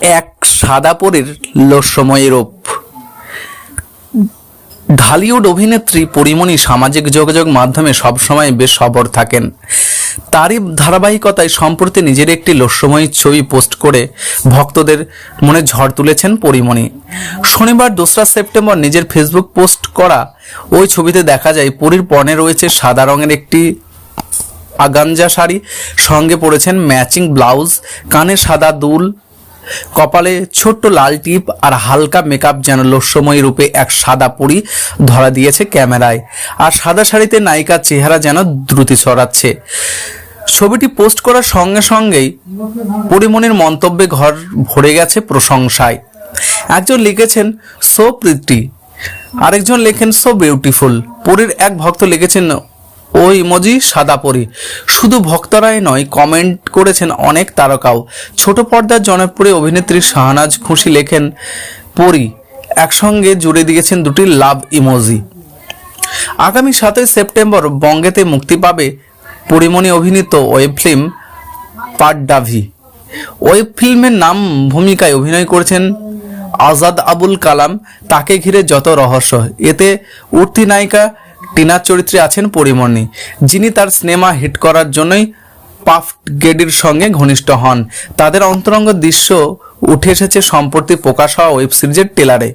এক সাদা পরীর লোসময় রূপ। ঢালিউড অভিনেত্রী পরিমণি সামাজিক যোগাযোগ মাধ্যমে সবসময় বেশ সবর থাকেন। তারই ধারাবাহিকতায় সম্প্রতি নিজের একটি লোসময়ী ছবি পোস্ট করে ভক্তদের মনে ঝড় তুলেছেন পরিমণি। শনিবার দোসরা সেপ্টেম্বর নিজের ফেসবুক পোস্ট করা ওই ছবিতে দেখা যায়, পরীর পণে রয়েছে সাদা রঙের একটি আগানজা শাড়ি, সঙ্গে পরেছেন ম্যাচিং ব্লাউজ, কানে সাদা দুল কপালে ছোট্ট লাল টিপ আর হালকা মেকআপ যেন লস্যময়ী রূপে এক সাদা পরি ধরা দিয়েছে ক্যামেরায়। আর সাদা শাড়িতে নায়িকার চেহারা যেন দ্রুতি ছড়াচ্ছে। ছবিটি পোস্ট করার সঙ্গে সঙ্গেই পরিমণির মন্তব্যে ঘর ভরে গেছে প্রশংসায়। একজন লিখেছেন সো প্রীতি আরেকজন লেখেন সো বিউটিফুল পরীর এক ভক্ত লিখেছেন ও ইমোজি সাদা পরি। শুধু ভক্তরাই নয়, কমেন্ট করেছেন অনেক তারকাও। ছোট পর্দার জনপ্রিয় অভিনেত্রী শাহনাজ খুশি লেখেন, পরি, একসঙ্গে জুড়ে দিয়েছেন দুটি লাভ ইমোজি। আগামী সাতই সেপ্টেম্বর বঙ্গেতে মুক্তি পাবে পরিমণি অভিনীত ওয়েব ফিল্ম পাড্ডাভি। ওয়েব ফিল্মের নাম ভূমিকায় অভিনয় করেছেন আজাদ আবুল কালাম। তাকে ঘিরে যত রহস্য। এতে উঠতি নায়িকা টিনার চরিত্রে আছেন পরিমণি, যিনি তার সিনেমা হিট করার জন্যই পাফট গেডির সঙ্গে ঘনিষ্ঠ হন। তাদের অন্তরঙ্গ দৃশ্য উঠে এসেছে সম্প্রতি প্রকাশ হওয়া ওয়েব সিরিজের টেলারে